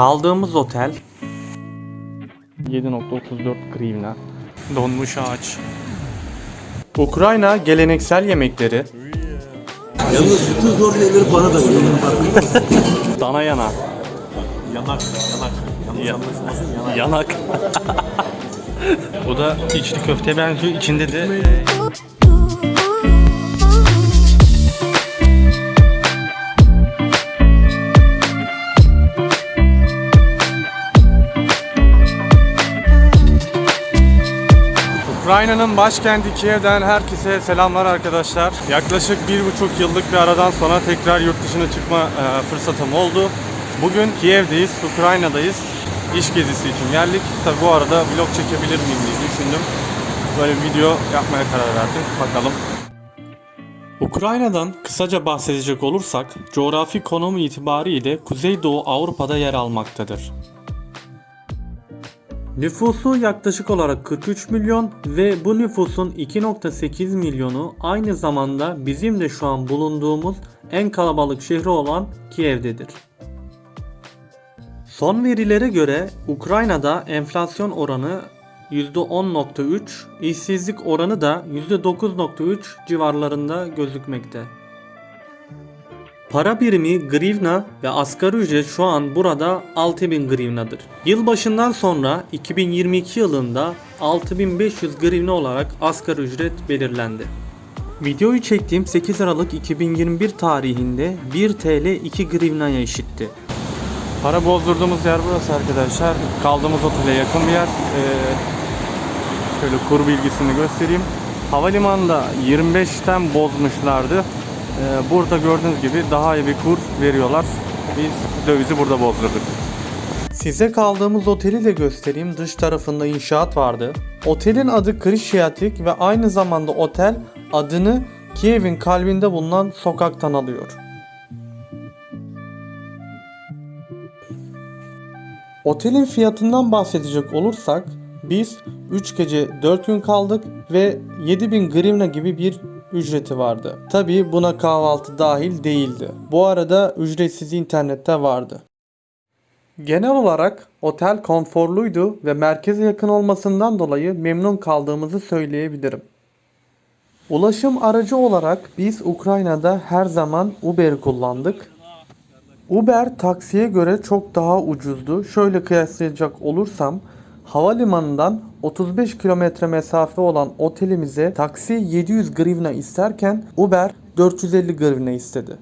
Kaldığımız otel 7.34 grivna. Donmuş ağaç. Ukrayna geleneksel yemekleri Yalnız bütün zor şeyleri bana da veriyor. dana yana. Yanak, yanak. Yanlış Ya- anlaşılmasın yanak. Yanak. Bu da içli köfte benziyor. İçinde de Ukrayna'nın başkenti Kiev'den herkese selamlar arkadaşlar. Yaklaşık bir buçuk yıllık bir aradan sonra tekrar yurt dışına çıkma e, fırsatım oldu. Bugün Kiev'deyiz, Ukrayna'dayız. İş gezisi için geldik. Tabi bu arada vlog çekebilir miyim diye düşündüm. Böyle bir video yapmaya karar verdim. Bakalım. Ukrayna'dan kısaca bahsedecek olursak, coğrafi konumu itibariyle Kuzeydoğu Avrupa'da yer almaktadır. Nüfusu yaklaşık olarak 43 milyon ve bu nüfusun 2.8 milyonu aynı zamanda bizim de şu an bulunduğumuz en kalabalık şehri olan Kiev'dedir. Son verilere göre Ukrayna'da enflasyon oranı %10.3, işsizlik oranı da %9.3 civarlarında gözükmekte. Para birimi grivna ve asgari ücret şu an burada 6000 grivnadır. Yılbaşından sonra 2022 yılında 6500 grivna olarak asgari ücret belirlendi. Videoyu çektiğim 8 Aralık 2021 tarihinde 1 TL 2 grivnaya eşitti. Para bozdurduğumuz yer burası arkadaşlar. Kaldığımız otele yakın bir yer. Ee, şöyle kur bilgisini göstereyim. Havalimanında 25'ten bozmuşlardı. Ee, burada gördüğünüz gibi daha iyi bir kur veriyorlar. Biz dövizi burada bozdurduk. Size kaldığımız oteli de göstereyim. Dış tarafında inşaat vardı. Otelin adı Krishyatik ve aynı zamanda otel adını Kiev'in kalbinde bulunan sokaktan alıyor. Otelin fiyatından bahsedecek olursak biz 3 gece 4 gün kaldık ve 7000 grivna gibi bir ücreti vardı. Tabi buna kahvaltı dahil değildi. Bu arada ücretsiz internette vardı. Genel olarak otel konforluydu ve merkeze yakın olmasından dolayı memnun kaldığımızı söyleyebilirim. Ulaşım aracı olarak biz Ukrayna'da her zaman Uber kullandık. Uber taksiye göre çok daha ucuzdu. Şöyle kıyaslayacak olursam havalimanından 35 kilometre mesafe olan otelimize taksi 700 grivna isterken Uber 450 grivna istedi.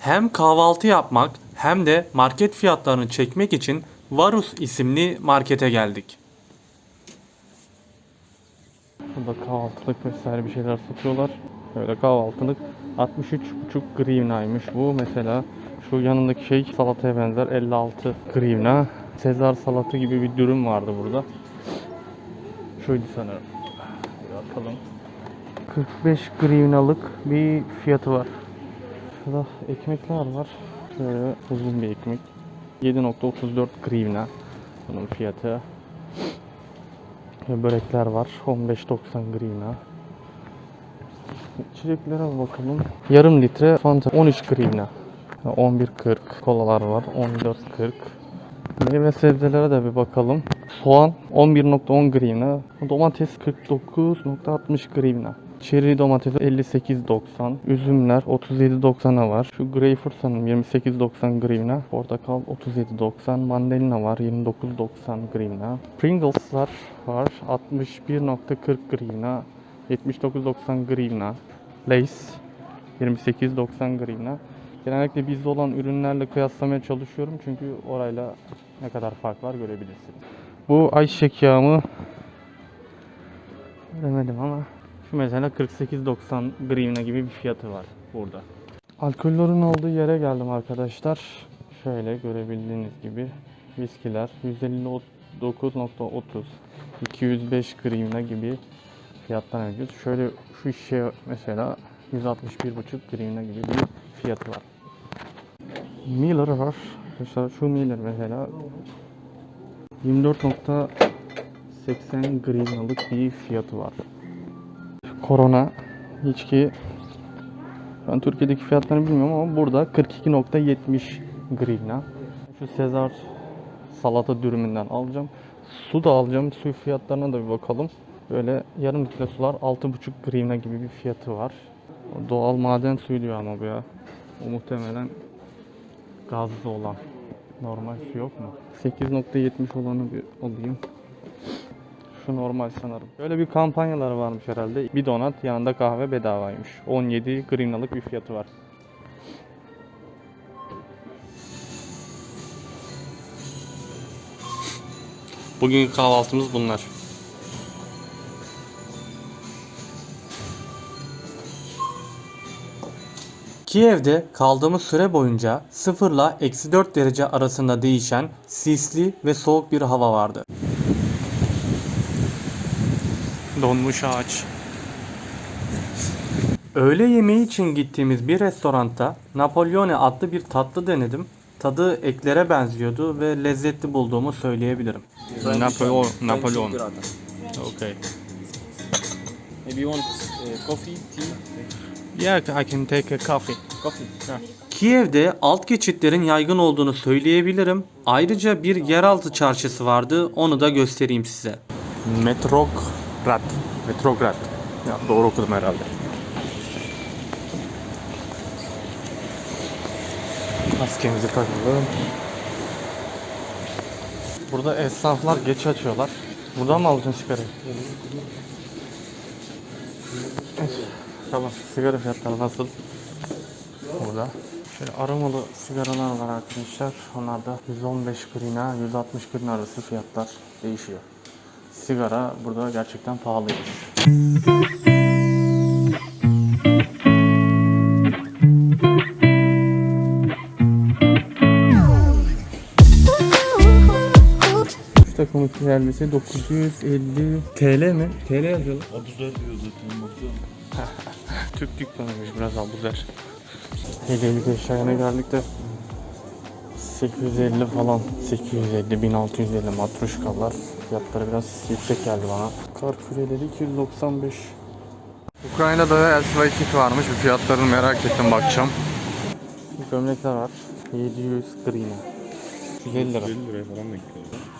Hem kahvaltı yapmak hem de market fiyatlarını çekmek için Varus isimli markete geldik. Burada kahvaltılık vesaire bir şeyler satıyorlar. Böyle kahvaltılık 63,5 grivnaymış bu. Mesela şu yanındaki şey salataya benzer 56 grivna. Sezar salatı gibi bir dürüm vardı burada. Şuydu sanırım. Bir bakalım. 45 grivnalık bir fiyatı var. Şurada ekmekler var. Şöyle uzun bir ekmek. 7.34 grivna bunun fiyatı. Börekler var. 15.90 grivna. İçeceklere bakalım. Yarım litre Fanta 13 grivna. 11.40 kolalar var. 14.40 Meyve sebzelere de bir bakalım. Soğan 11.10 grivna. Domates 49.60 grivna. Çeri domates 58.90. Üzümler 37.90'a var. Şu greyfurt sanırım 28.90 grivna. Portakal 37.90. Mandalina var 29.90 grivna. Pringles'lar var 61.40 grivna. 79.90 grivna. Lace 28.90 grivna. Genellikle bizde olan ürünlerle kıyaslamaya çalışıyorum çünkü orayla ne kadar fark var görebilirsiniz. Bu ayçiçek yağımı demedim ama şu mesela 48.90 grivna gibi bir fiyatı var burada. Alkollerin olduğu yere geldim arkadaşlar. Şöyle görebildiğiniz gibi viskiler 159.30 205 grivna gibi fiyattan mevcut. Şöyle şu şişe mesela 161.5 grivna gibi bir fiyatı var. Miller var. Mesela şu Miller mesela 24.80 grivnalık bir fiyatı var. Korona içki ben Türkiye'deki fiyatlarını bilmiyorum ama burada 42.70 grivna. Şu Sezar salata dürümünden alacağım. Su da alacağım. Su fiyatlarına da bir bakalım. Böyle yarım litre sular 6,5 grivna gibi bir fiyatı var. Doğal maden suyu diyor ama bu ya. O muhtemelen gazlı olan. Normal su yok mu? 8.70 olanı bir alayım. Şu normal sanırım. Böyle bir kampanyalar varmış herhalde. Bir donat yanında kahve bedavaymış. 17 grivnalık bir fiyatı var. Bugünkü kahvaltımız bunlar. Kiev'de kaldığımız süre boyunca 0 ile eksi 4 derece arasında değişen sisli ve soğuk bir hava vardı. Donmuş ağaç. Öğle yemeği için gittiğimiz bir restoranda Napoleone adlı bir tatlı denedim. Tadı eklere benziyordu ve lezzetli bulduğumu söyleyebilirim. Napoleo Napolyon. Okay. Maybe you want uh, coffee, tea? Yeah, I can take a coffee. Coffee. Yeah. Kiev'de alt geçitlerin yaygın olduğunu söyleyebilirim. Ayrıca bir yeraltı çarşısı vardı. Onu da göstereyim size. Metrograd. Metrograd. Ya doğru okudum herhalde. Maskemizi takalım. Burada esnaflar geç açıyorlar. Buradan mı alacaksın sigarayı? Tamam. Sigara fiyatları nasıl? Burada. Şöyle aromalı sigaralar var arkadaşlar. Onlar da 115 grina, 160 grina arası fiyatlar değişiyor. Sigara burada gerçekten pahalıymış. Elbise 950 TL mi? TL yazıyorlar. Abuzer diyor zaten baksana. Türk dükkanıymış biraz abuzer. Hediyelik eşyaya geldik de 850 falan 850 1650 matruşkalar fiyatları biraz yüksek geldi bana. Kar küreleri 295 Ukrayna'da da Elsivay varmış bir fiyatlarını merak ettim bakacağım. Gömlekler var 700 grina 150 lira. 50 liraya falan denk geliyor.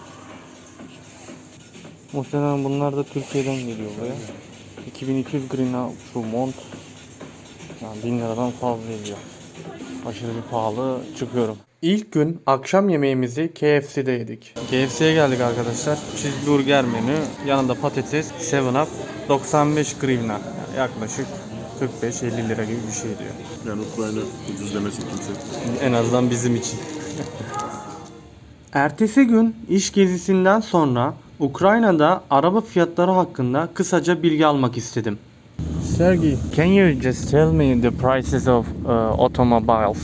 Muhtemelen bunlar da Türkiye'den geliyor buraya. 2200 grina şu mont. Yani 1000 liradan fazla geliyor. Aşırı bir pahalı çıkıyorum. İlk gün akşam yemeğimizi KFC'de yedik. KFC'ye geldik arkadaşlar. Cheeseburger menü, yanında patates, 7 Up, 95 grivna. Yani yaklaşık 45-50 lira gibi bir şey diyor. Yani Ukrayna ucuz demesin kimse. En azından bizim için. Ertesi gün iş gezisinden sonra Ukrayna'da araba fiyatları hakkında kısaca bilgi almak istedim. Sergey, can you just tell me the prices of uh, automobiles?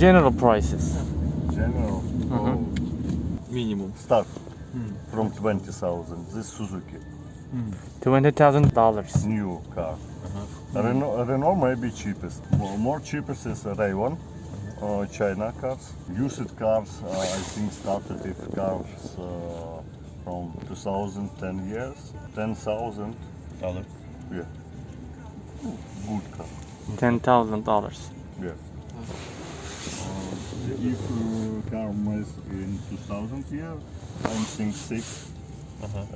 General prices. General oh, Minimum. start from 20,000. This Suzuki, $20,000 dollars. new car. Renault, Renault maybe cheapest. More, more cheapest is Ray-One, uh, China cars. Used cars, uh, I think started with cars uh, from 2010 years. 10,000, Alır. yeah. Good car, $10,000. yeah. Uh, if uh, car was in 2000 year, I think 6,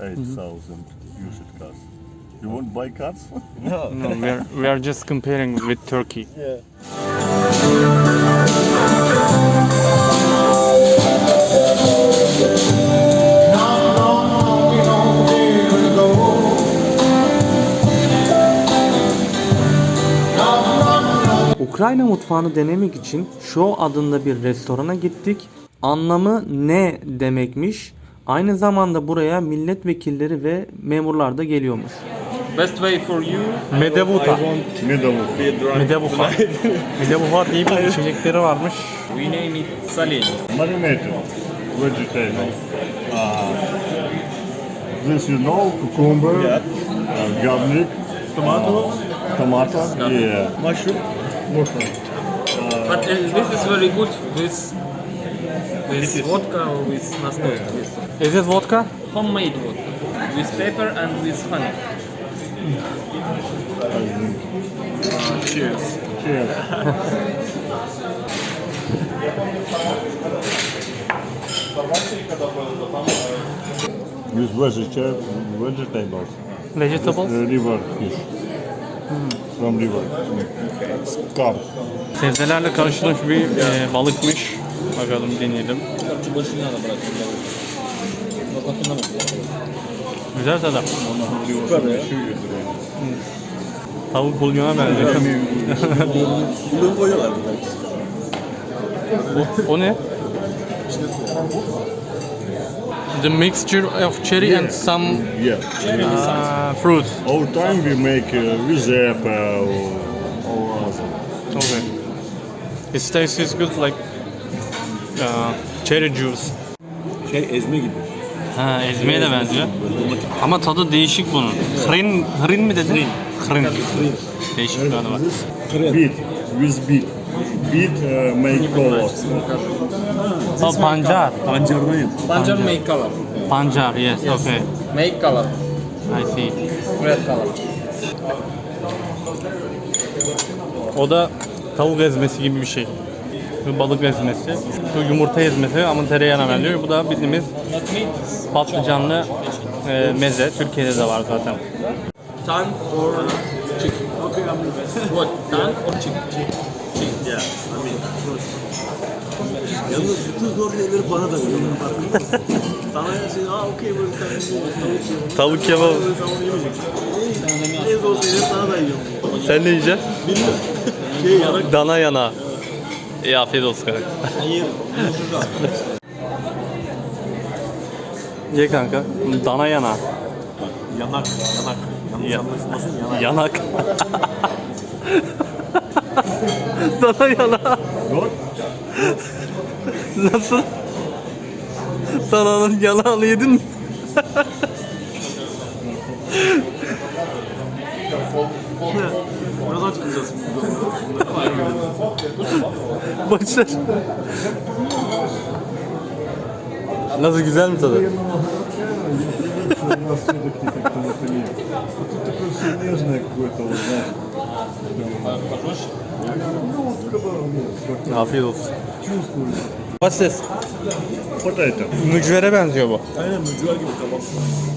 8,000 used cars. You want buy cars? No. No, we are, we are just comparing with Turkey. Yeah. Ukrayna mutfağını denemek için Show adında bir restorana gittik. Anlamı ne demekmiş? Aynı zamanda buraya milletvekilleri ve memurlar da geliyormuş. Best way for you. Medevuta. Middle. Medevuha. Medevuha diye bir içecekleri varmış. We name it Salin. Marinated vegetable. Uh, this you know, cucumber, uh, garlic, tomato, tomato, yeah, Mushroom. But uh, this is very good with with vodka or with nastoka. Is it vodka? Homemade vodka. With pepper and with honey. cheers. cheers. With vegeta- vegetables. Vegetables. Uh, river fish. From river. Carp. Sebzelerle karıştırılmış bir e, balıkmış. Bakalım deneyelim. Güzel tadı. Tavuk bulyona benziyor. Bunu koyuyorlar tane. o ne? The mixture of cherry and some Yeah. uh, fruits. All time we make uh, with apple or other. Okay. It tastes good like uh, cherry juice. Şey ezme gibi. Ha, ezmeye de benziyor. Ama tadı değişik bunun. Hrin, hrin mi dedin? Hrin. Değişik bir tadı var. Beet. With beet. Beet uh, make color. O pancar. Pancardan yap. Panjar make color. Pancar, yes, okay. Make color. I see. Red color. O da tavuk ezmesi gibi bir şey. Bu balık ezmesi. Şu yumurta ezmesi ama tereyağına benziyor. Bu da bildiğimiz patlıcanlı e, meze. Türkiye'de de var zaten. Tongue or chicken? Okay, I'm What? Tongue or chicken? Ya. Amin. Yalnız bütün zor şeyleri bana da veriyorlar. Farkında? Sana ya şey, aa okey böyle sen tavuk yiyorum. Tavuk kebabı. Böyle sen onu yemeyeceksin. En zor şeyleri sana da yiyorum. Sen ne yiyeceksin? Bilmiyorum. Şey yarak. Dana yana. İyi afiyet olsun kanka. Hayır. Ye kanka. Dana yana. Yanak. Yanak. Yanlış Ya- anlaşılmasın yanak. Yanak. Dana yana. Good? Nasıl? Dananın yanağını yedin mi? Biraz aç kalacağız. Boşver. Nasıl güzel mi tadı? У нас все-таки как-то нет. А тут такое все нежное какое-то, вот, знаешь. Ну, Afiyet olsun. Patates. Potato. Mücvere benziyor bu. Aynen mücver gibi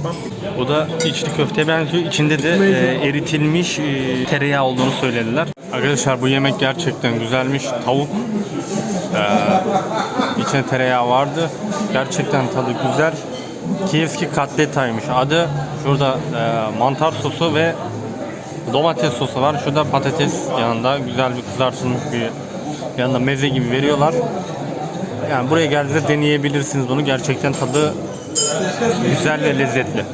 tamam. O da içli köfte benziyor. İçinde de e, eritilmiş e, tereyağı olduğunu söylediler. Arkadaşlar bu yemek gerçekten güzelmiş. Tavuk e, içine tereyağı vardı. Gerçekten tadı güzel. Kievski katletaymış adı. Şurada e, mantar sosu ve domates sosu var. Şurada patates yanında güzel bir kızartılmış bir yanında meze gibi veriyorlar. Yani buraya geldiğinizde deneyebilirsiniz bunu. Gerçekten tadı güzel ve lezzetli.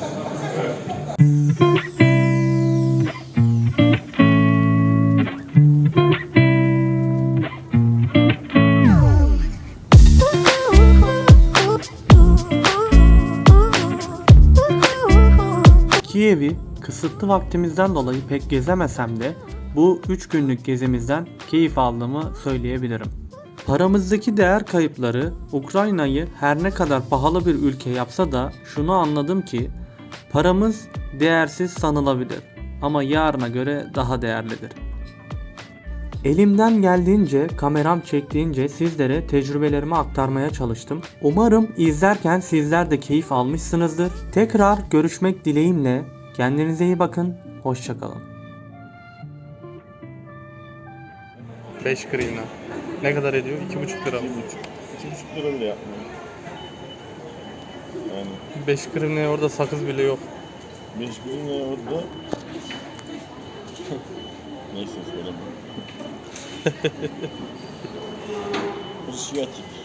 Kısıtlı vaktimizden dolayı pek gezemesem de bu 3 günlük gezimizden keyif aldığımı söyleyebilirim. Paramızdaki değer kayıpları Ukrayna'yı her ne kadar pahalı bir ülke yapsa da şunu anladım ki paramız değersiz sanılabilir ama yarına göre daha değerlidir. Elimden geldiğince, kameram çektiğince sizlere tecrübelerimi aktarmaya çalıştım. Umarım izlerken sizler de keyif almışsınızdır. Tekrar görüşmek dileğimle. Kendinize iyi bakın. Hoşçakalın. 5 grivna. Ne kadar ediyor? 2,5 lira. 2,5 lira bile yapmıyor. Yani 5 grivnaya orada sakız bile yok. 5 gün ve orada Neyse söyleme. Rusyatik.